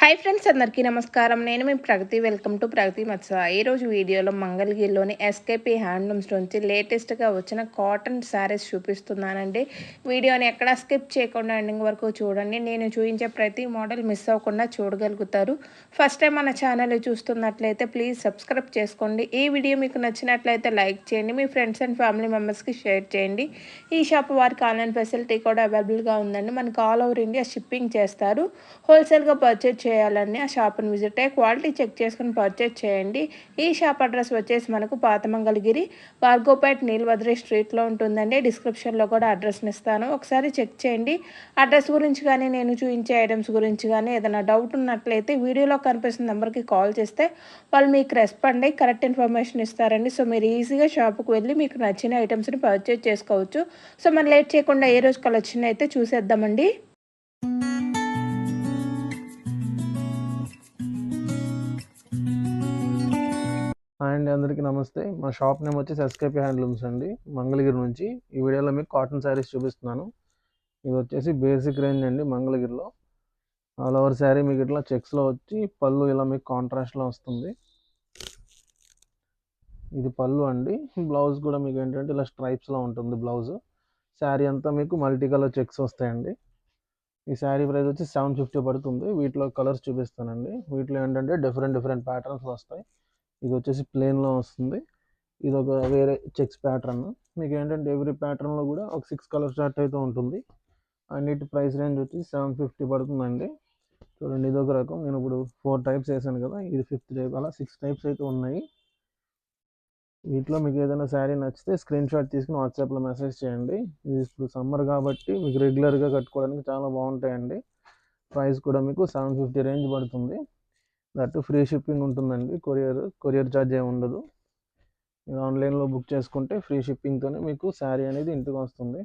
Hi friends అందరికీ నమస్కారం. నేను మీ ప్రగతి. వెల్కమ్ టు ప్రగతి మత్స ఈరోజు వీడియోలో మంగళగిరిలోని ఎస్కేపీ హ్యాండ్లూమ్స్ నుంచి లేటెస్ట్గా వచ్చిన కాటన్ శారీస్ చూపిస్తున్నానండి. వీడియోని ఎక్కడా స్కిప్ చేయకుండా ఎండింగ్ వరకు చూడండి. నేను చూపించే ప్రతి మోడల్ మిస్ అవ్వకుండా చూడగలుగుతారు. ఫస్ట్ టైం మన ఛానల్ చూస్తున్నట్లయితే ప్లీజ్ సబ్స్క్రైబ్ చేసుకోండి. ఈ వీడియో మీకు నచ్చినట్లయితే లైక్ చేయండి. మీ ఫ్రెండ్స్ అండ్ ఫ్యామిలీ మెంబర్స్కి షేర్ చేయండి. ఈ షాప్ వారికి ఆన్లైన్ ఫెసిలిటీ కూడా అవైలబుల్గా ఉందండి. మనకు ఆల్ ఓవర్ ఇండియా షిప్పింగ్ చేస్తారు. హోల్సేల్గా పర్చేజ్ చేయాలని ఆ షాప్ని విజిట్ అయ్యి క్వాలిటీ చెక్ చేసుకుని పర్చేజ్ చేయండి. ఈ షాప్ అడ్రస్ వచ్చేసి మనకు పాతమంగళగిరి వార్గోపేట్ నీలవద్రి స్ట్రీట్లో ఉంటుందండి. డిస్క్రిప్షన్లో కూడా అడ్రస్ని ఇస్తాను. ఒకసారి చెక్ చేయండి. అడ్రస్ గురించి కానీ నేను చూపించే ఐటమ్స్ గురించి కానీ ఏదైనా డౌట్ ఉన్నట్లయితే వీడియోలో కనిపిస్తున్న నెంబర్కి కాల్ చేస్తే వాళ్ళు మీకు రెస్పాండ్ అయ్యి కరెక్ట్ ఇన్ఫర్మేషన్ ఇస్తారండి. సో మీరు ఈజీగా షాప్కి వెళ్ళి మీకు నచ్చిన ఐటమ్స్ని పర్చేజ్ చేసుకోవచ్చు. సో మనం లేట్ చేయకుండా ఏ రోజు కలెక్షన్ అయితే చూసేద్దామండి. అండి అందరికీ నమస్తే. మా షాప్ నేమ్ వచ్చేసి ఎస్కేపీ హ్యాండ్లూమ్స్ అండి. మంగళగిరి నుంచి ఈ వీడియోలో మీకు కాటన్ శారీస్ చూపిస్తున్నాను. ఇది వచ్చేసి బేసిక్ రేంజ్ అండి మంగళగిరిలో. ఆల్ ఓవర్ శారీ మీకు ఇట్లా చెక్స్లో వచ్చి పళ్ళు ఇలా మీకు కాంట్రాస్ట్లో వస్తుంది. ఇది పళ్ళు అండి. బ్లౌజ్ కూడా మీకు ఏంటంటే ఇలా స్ట్రైప్స్లో ఉంటుంది బ్లౌజ్. శారీ అంతా మీకు మల్టీ కలర్ చెక్స్ వస్తాయండి. ఈ శారీ ప్రైస్ వచ్చి సెవెన్ ఫిఫ్టీ పడుతుంది. వీటిలో కలర్స్ చూపిస్తానండి. వీటిలో ఏంటంటే డిఫరెంట్ డిఫరెంట్ ప్యాటర్న్స్ వస్తాయి. ఇది వచ్చేసి ప్లేన్లో వస్తుంది. ఇది ఒక వేరే చెక్స్ ప్యాటర్న్ మీకు ఏంటంటే ఎవ్రీ ప్యాటర్న్లో కూడా ఒక సిక్స్ కలర్ చార్ట్ అయితే ఉంటుంది. అన్నిటి ప్రైస్ రేంజ్ వచ్చి సెవెన్ ఫిఫ్టీ పడుతుందండి. చూడండి ఇది ఒక రకం. నేను ఇప్పుడు ఫోర్ టైప్స్ వేసాను కదా ఇది ఫిఫ్త్ టైప్ అలా సిక్స్ టైప్స్ అయితే ఉన్నాయి. వీటిలో మీకు ఏదైనా శారీ నచ్చితే స్క్రీన్ షాట్ తీసుకుని వాట్సాప్లో మెసేజ్ చేయండి. ఇది ఇప్పుడు సమ్మర్ కాబట్టి మీకు రెగ్యులర్గా కట్టుకోవడానికి చాలా బాగుంటాయండి. ప్రైస్ కూడా మీకు సెవెన్ ఫిఫ్టీ రేంజ్ పడుతుంది. దట్ ఫ్రీ షిప్పింగ్ ఉంటుందండి. కొరియర్ కొరియర్ ఛార్జ్ ఏమి ఉండదు. మీరు ఆన్లైన్లో బుక్ చేసుకుంటే ఫ్రీ షిప్పింగ్తోనే మీకు శారీ అనేది ఇంటికి వస్తుంది.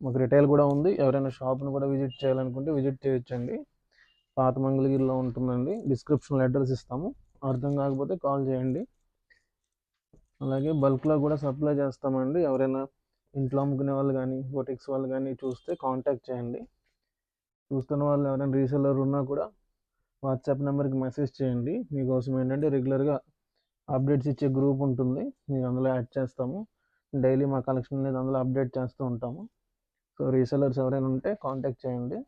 మాకు రిటైల్ కూడా ఉంది. ఎవరైనా షాప్ను కూడా విజిట్ చేయాలనుకుంటే విజిట్ చేయొచ్చండి. పాత మంగళగిరిలో ఉంటుందండి. డిస్క్రిప్షన్లో అడ్రస్ ఇస్తాము. అర్థం కాకపోతే కాల్ చేయండి. అలాగే బల్క్లో కూడా సప్లై చేస్తామండి. ఎవరైనా ఇంట్లో అమ్ముకునే వాళ్ళు కానీ బొటిక్స్ వాళ్ళు కానీ చూస్తే కాంటాక్ట్ చేయండి. చూస్తున్న వాళ్ళు ఎవరైనా రీసెలర్ ఉన్నా కూడా వాట్సాప్ నెంబర్కి మెసేజ్ చేయండి. మీకోసం ఏంటంటే రెగ్యులర్గా అప్డేట్స్ ఇచ్చే గ్రూప్ ఉంటుంది. మీరు అందులో యాడ్ చేస్తాము. డైలీ మా కలెక్షన్ అనేది అందులో అప్డేట్ చేస్తూ ఉంటాము. సో రీసెలర్స్ ఎవరైనా ఉంటే కాంటాక్ట్ చేయండి.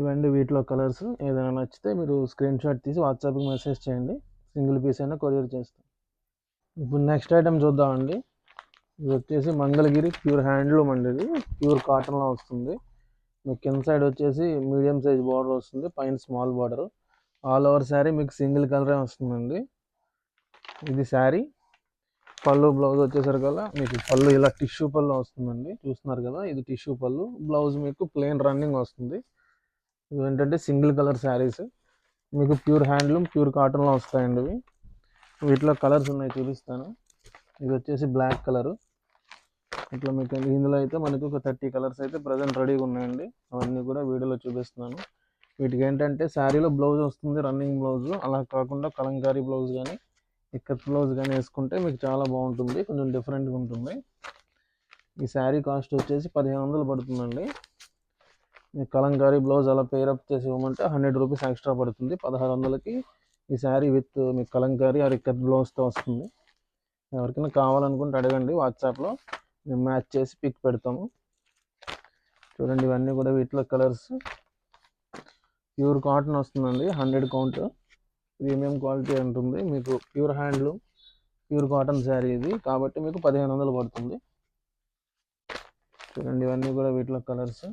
ఇవండి వీటిలో కలర్స్. ఏదైనా నచ్చితే మీరు స్క్రీన్ షాట్ తీసి వాట్సాప్కి మెసేజ్ చేయండి. సింగిల్ పీస్ అయినా కొరియర్ చేస్తాం. ఇప్పుడు నెక్స్ట్ ఐటమ్ చూద్దామండి. ఇది వచ్చేసి మంగళగిరి ప్యూర్ హ్యాండ్లూమ్ అండి ఇది. ప్యూర్ కాటన్లో వస్తుంది. మీకు కింద సైడ్ వచ్చేసి మీడియం సైజ్ బార్డర్ వస్తుంది పైన small border. All over sari మీకు సింగిల్ కలరే వస్తుందండి. ఇది శారీ. పళ్ళు బ్లౌజ్ వచ్చేసరికల్లా మీకు పళ్ళు ఇలా టిష్యూ పళ్ళు వస్తుందండి. చూస్తున్నారు కదా ఇది టిష్యూ పళ్ళు. బ్లౌజ్ మీకు ప్లెయిన్ రన్నింగ్ వస్తుంది. ఇవి ఏంటంటే సింగిల్ కలర్ శారీస్. మీకు ప్యూర్ హ్యాండ్లూమ్ ప్యూర్ కాటన్లో వస్తాయండి ఇవి. వీటిలో కలర్స్ ఉన్నాయి చూపిస్తాను. ఇది వచ్చేసి బ్లాక్ కలరు. ఇట్లా మీకు ఇందులో అయితే మనకు ఒక థర్టీ కలర్స్ అయితే ప్రజెంట్ రెడీగా ఉన్నాయండి. అవన్నీ కూడా వీడియోలో చూపిస్తున్నాను. వీటికి ఏంటంటే శారీలో బ్లౌజ్ వస్తుంది రన్నింగ్ బ్లౌజ్ అలా కాకుండా కలంకారీ బ్లౌజ్ కానీ ఇక్కత్ బ్లౌజ్ కానీ వేసుకుంటే మీకు చాలా బాగుంటుంది. కొంచెం డిఫరెంట్గా ఉంటుంది. ఈ శారీ కాస్ట్ వచ్చేసి పదిహేను వందలు పడుతుందండి. మీకు కలంకారీ బ్లౌజ్ అలా పేరప్ చేసి ఇవ్వమంటే హండ్రెడ్ రూపీస్ ఎక్స్ట్రా పడుతుంది. పదహారు వందలకి ఈ శారీ విత్ మీకు కలంకారీ ఆ ఇక్కత్ బ్లౌజ్తో వస్తుంది. ఎవరికైనా కావాలనుకుంటే అడగండి వాట్సాప్లో. మేము మ్యాచ్ చేసి పిక్ పెడతాము. చూడండి ఇవన్నీ కూడా వీటిలో కలర్స్. ప్యూర్ కాటన్ వస్తుందండి హండ్రెడ్ కౌంట్. ప్రీమియం క్వాలిటీ ఉంటుంది. మీకు pure handloom pure cotton sari ఇది. కాబట్టి మీకు పదిహేను వందలు పడుతుంది. చూడండి ఇవన్నీ కూడా వీటిలో కలర్స్.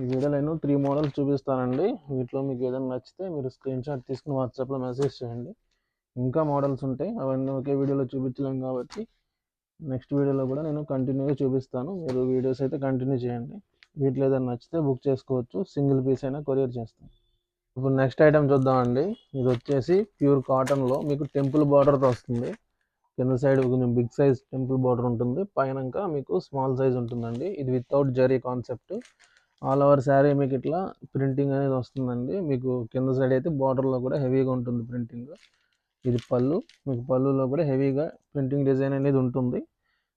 ఈ వీడియో నేను త్రీ మోడల్స్ చూపిస్తానండి. వీటిలో మీకు ఏదైనా నచ్చితే మీరు స్క్రీన్ షాట్ తీసుకుని వాట్సాప్లో మెసేజ్ చేయండి. ఇంకా మోడల్స్ ఉంటాయి. అవన్నీ ఒకే వీడియోలో చూపించలేం కాబట్టి నెక్స్ట్ వీడియోలో కూడా నేను కంటిన్యూగా చూపిస్తాను. మీరు వీడియోస్ అయితే కంటిన్యూ చేయండి. వీటిలో ఏదైనా నచ్చితే బుక్ చేసుకోవచ్చు. సింగిల్ పీస్ అయినా కొరియర్ చేస్తాను. ఇప్పుడు నెక్స్ట్ ఐటమ్ చూద్దామండి. ఇది వచ్చేసి ప్యూర్ కాటన్లో మీకు టెంపుల్ బార్డర్తో వస్తుంది. కింద సైడ్ కొంచెం బిగ్ సైజ్ టెంపుల్ బార్డర్ ఉంటుంది. పైనంక మీకు స్మాల్ సైజ్ ఉంటుందండి. ఇది without zari concept all over sari మీకు ఇట్లా ప్రింటింగ్ అనేది వస్తుందండి. మీకు కింద సైడ్ అయితే బార్డర్లో కూడా హెవీగా ఉంటుంది ప్రింటింగ్ ఇది పళ్ళు. మీకు పళ్ళులో కూడా హెవీగా ప్రింటింగ్ డిజైన్ అనేది ఉంటుంది.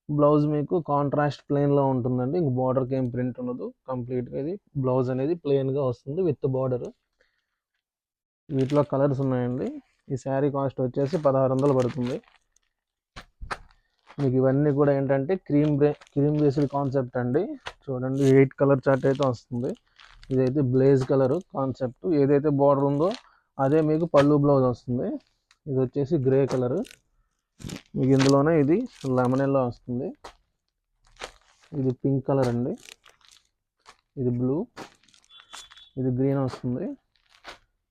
బ్లౌజ్ మీకు కాంట్రాస్ట్ ప్లెయిన్లో ఉంటుందండి. ఇంక బార్డర్కి ఏం ప్రింట్ ఉండదు. కంప్లీట్గా ఇది బ్లౌజ్ అనేది ప్లెయిన్గా వస్తుంది విత్ బార్డర్. వీటిలో కలర్స్ ఉన్నాయండి. ఈ శారీ కాస్ట్ వచ్చేసి పదహారు వందలు పడుతుంది. మీకు ఇవన్నీ కూడా ఏంటంటే క్రీమ్ బ్రే క్రీమ్ బేస్డ్ కాన్సెప్ట్ అండి. చూడండి ఎయిట్ కలర్ చార్ట్ అయితే వస్తుంది. ఇదైతే బ్లేజ్ కలర్ కాన్సెప్ట్. ఏదైతే బార్డర్ ఉందో అదే మీకు పళ్ళు బ్లౌజ్ వస్తుంది. ఇది వచ్చేసి గ్రే కలర్. మీకు ఇందులోనే ఇది లెమనెల్లో వస్తుంది. ఇది పింక్ కలర్ అండి. ఇది బ్లూ. ఇది గ్రీన్ వస్తుంది.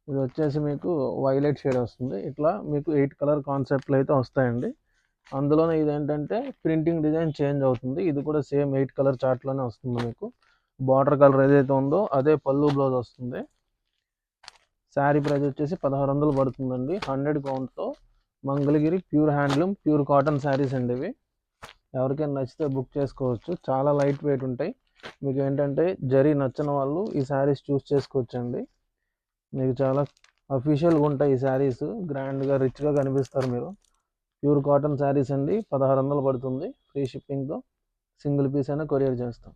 ఇది వచ్చేసి మీకు వైలెట్ షేడ్ వస్తుంది. ఇట్లా మీకు ఎయిట్ కలర్ కాన్సెప్ట్లు అయితే వస్తాయండి. అందులోనే ఇది ఏంటంటే ప్రింటింగ్ డిజైన్ చేంజ్ అవుతుంది. ఇది కూడా సేమ్ ఎయిట్ కలర్ చార్ట్లోనే వస్తుంది మీకు. బార్డర్ కలర్ ఏదైతే ఉందో అదే పళ్ళు బ్లౌజ్ వస్తుంది. శారీ ప్రైస్ వచ్చేసి పదహారు వందలు పడుతుందండి. Hundred కౌంట్తో Mangalagiri pure handloom pure cotton saris అండి ఇవి. ఎవరికైనా నచ్చితే బుక్ చేసుకోవచ్చు. చాలా లైట్ వెయిట్ ఉంటాయి. మీకు ఏంటంటే జరీ నచ్చిన వాళ్ళు ఈ శారీస్ చూస్ చేసుకోవచ్చండి. మీకు చాలా అఫీషియల్గా ఉంటాయి ఈ శారీస్. గ్రాండ్గా రిచ్గా కనిపిస్తారు మీరు. ప్యూర్ కాటన్ శారీస్ అండి. పదహారు వందలు పడుతుంది. ఫ్రీ షిప్పింగ్తో సింగిల్ పీస్ అయినా కొరియర్ చేస్తాం.